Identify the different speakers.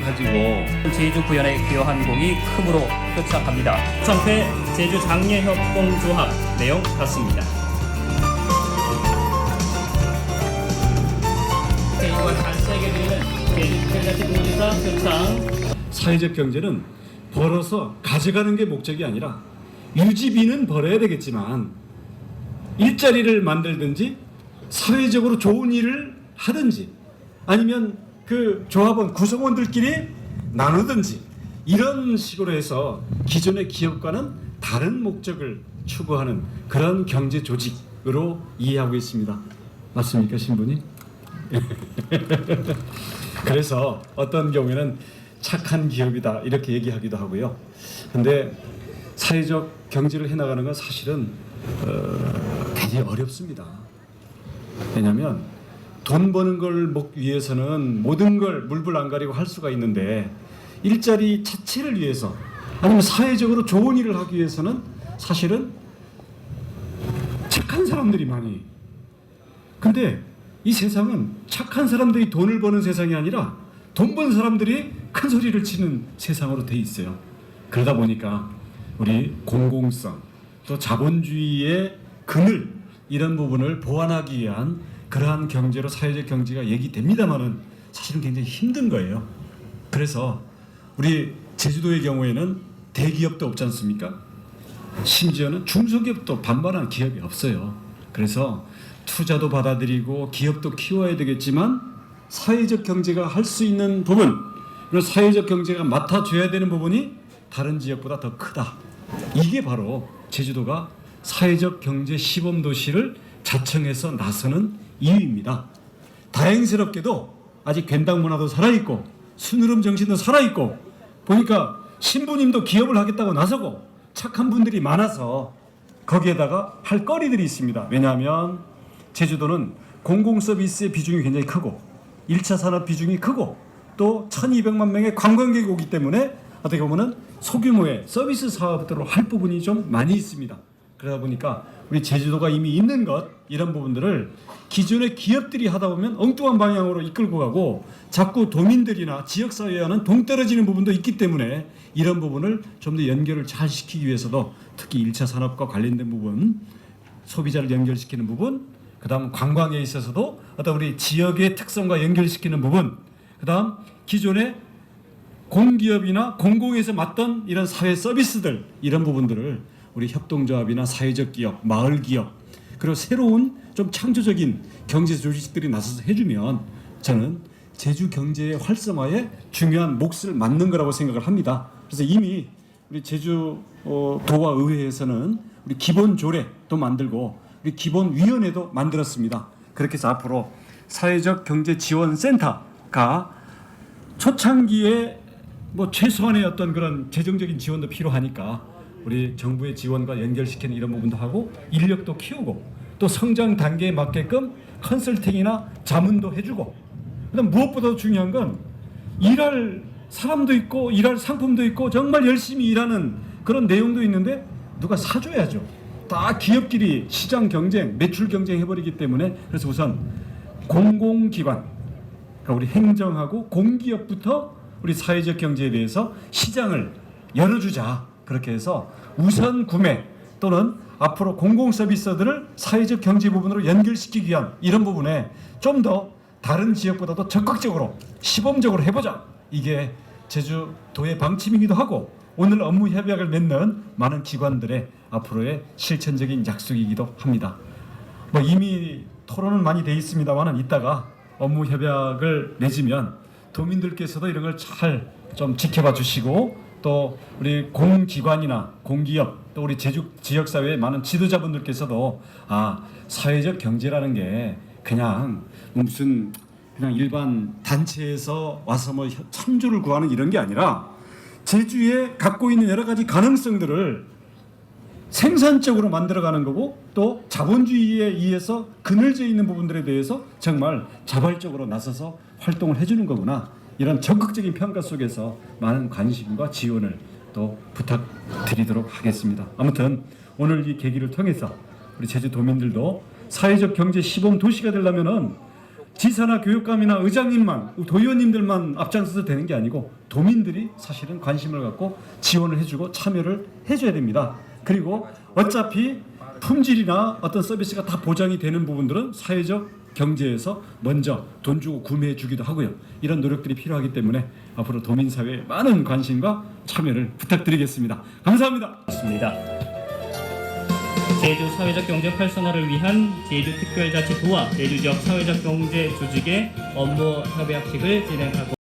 Speaker 1: 가지고
Speaker 2: 제주 구현에 기여한 곡이 크으로 표창합니다.
Speaker 3: 청패 제주 장례협동조합 내용 같습니다.
Speaker 2: 제주가 단세게 드리는 제주 텔레티공지사 표창
Speaker 4: 사회적 경제는 벌어서 가져가는 게 목적이 아니라 유지비는 벌어야 되겠지만 일자리를 만들든지 사회적으로 좋은 일을 하든지 아니면 그 조합원 구성원들끼리 나누든지 이런 식으로 해서 기존의 기업과는 다른 목적을 추구하는 그런 경제 조직으로 이해하고 있습니다. 맞습니까, 신부님? 그래서 어떤 경우에는 착한 기업이다 이렇게 얘기하기도 하고요. 근데 사회적 경제를 해나가는 건 사실은 어, 굉장히 어렵습니다. 왜냐하면 돈 버는 걸목 위해서는 모든 걸 물불 안 가리고 할 수가 있는데 일자리 자체를 위해서 아니면 사회적으로 좋은 일을 하기 위해서는 사실은 착한 사람들이 많이 근데 이 세상은 착한 사람들이 돈을 버는 세상이 아니라 돈 번 사람들이 큰 소리를 치는 세상으로 돼 있어요. 그러다 보니까 우리 공공성 또 자본주의의 그늘 이런 부분을 보완하기 위한 그러한 경제로 사회적 경제가 얘기됩니다만은 사실은 굉장히 힘든 거예요. 그래서 우리 제주도의 경우에는 대기업도 없지 않습니까? 심지어는 중소기업도 반반한 기업이 없어요. 그래서 투자도 받아들이고 기업도 키워야 되겠지만 사회적 경제가 할 수 있는 부분, 그리고 사회적 경제가 맡아줘야 되는 부분이 다른 지역보다 더 크다. 이게 바로 제주도가 사회적 경제 시범 도시를 자청해서 나서는 이유입니다. 다행스럽게도 아직 괜당 문화도 살아있고 순으름 정신도 살아있고 보니까 신부님도 기업을 하겠다고 나서고 착한 분들이 많아서 거기에다가 할 거리들이 있습니다. 왜냐하면 제주도는 공공 서비스의 비중이 굉장히 크고 1차 산업 비중이 크고 또 1200만 명의 관광객이 오기 때문에 어떻게 보면은 소규모의 서비스 사업들을 할 부분이 좀 많이 있습니다. 그러다 보니까 우리 제주도가 이미 있는 것 이런 부분들을 기존의 기업들이 하다 보면 엉뚱한 방향으로 이끌고 가고 자꾸 도민들이나 지역 사회와는 동떨어지는 부분도 있기 때문에 이런 부분을 좀 더 연결을 잘 시키기 위해서도 특히 1차 산업과 관련된 부분 소비자를 연결시키는 부분 그다음 관광에 있어서도 어떤 우리 지역의 특성과 연결시키는 부분 그다음 기존의 공기업이나 공공에서 맡던 이런 사회 서비스들 이런 부분들을 우리 협동조합이나 사회적 기업, 마을 기업 그리고 새로운 좀 창조적인 경제 조직들이 나서서 해주면 저는 제주 경제의 활성화에 중요한 몫을 맡는 거라고 생각을 합니다. 그래서 이미 우리 제주 어, 도와 의회에서는 우리 기본 조례도 만들고 우리 기본 위원회도 만들었습니다. 그렇게 해서 앞으로 사회적 경제 지원 센터가 초창기에 뭐 최소한의 어떤 그런 재정적인 지원도 필요하니까 우리 정부의 지원과 연결시키는 이런 부분도 하고 인력도 키우고 또 성장 단계에 맞게끔 컨설팅이나 자문도 해주고 그다음 무엇보다도 중요한 건 일할 사람도 있고 일할 상품도 있고 정말 열심히 일하는 그런 내용도 있는데 누가 사줘야죠. 다 기업끼리 시장 경쟁, 매출 경쟁 해버리기 때문에 그래서 우선 공공기관, 그러니까 우리 행정하고 공기업부터 우리 사회적 경제에 대해서 시장을 열어주자. 그렇게 해서 우선 구매 또는 앞으로 공공 서비스들을 사회적 경제 부분으로 연결시키기 위한 이런 부분에 좀 더 다른 지역보다도 적극적으로 시범적으로 해보자. 이게 제주도의 방침이기도 하고 오늘 업무 협약을 맺는 많은 기관들의 앞으로의 실천적인 약속이기도 합니다. 뭐 이미 토론은 많이 돼 있습니다만은 이따가 업무 협약을 맺으면 도민들께서도 이런 걸 잘 좀 지켜봐 주시고 또 우리 공기관이나 공기업 또 우리 제주 지역 사회의 많은 지도자분들께서도 아 사회적 경제라는 게 그냥 무슨 그냥 일반 단체에서 와서 뭐 참조를 구하는 이런 게 아니라 제주에 갖고 있는 여러 가지 가능성들을 생산적으로 만들어가는 거고 또 자본주의에 의해서 그늘져 있는 부분들에 대해서 정말 자발적으로 나서서 활동을 해주는 거구나 이런 적극적인 평가 속에서 많은 관심과 지원을 또 부탁드리도록 하겠습니다. 아무튼 오늘 이 계기를 통해서 우리 제주도민들도 사회적 경제 시범 도시가 되려면은 지사나 교육감이나 의장님만 도의원님들만 앞장서서 되는 게 아니고 도민들이 사실은 관심을 갖고 지원을 해주고 참여를 해줘야 됩니다. 그리고 어차피 품질이나 어떤 서비스가 다 보장이 되는 부분들은 사회적 경제에서 먼저 돈 주고 구매해 주기도 하고요. 이런 노력들이 필요하기 때문에 앞으로 도민 사회에 많은 관심과 참여를 부탁드리겠습니다. 감사합니다.
Speaker 3: 있습니다. 제주 사회적 경제 활성화를 위한 제주 특별자치부와 제주 지역 사회적 경제 조직의 업무 협약식을 진행하고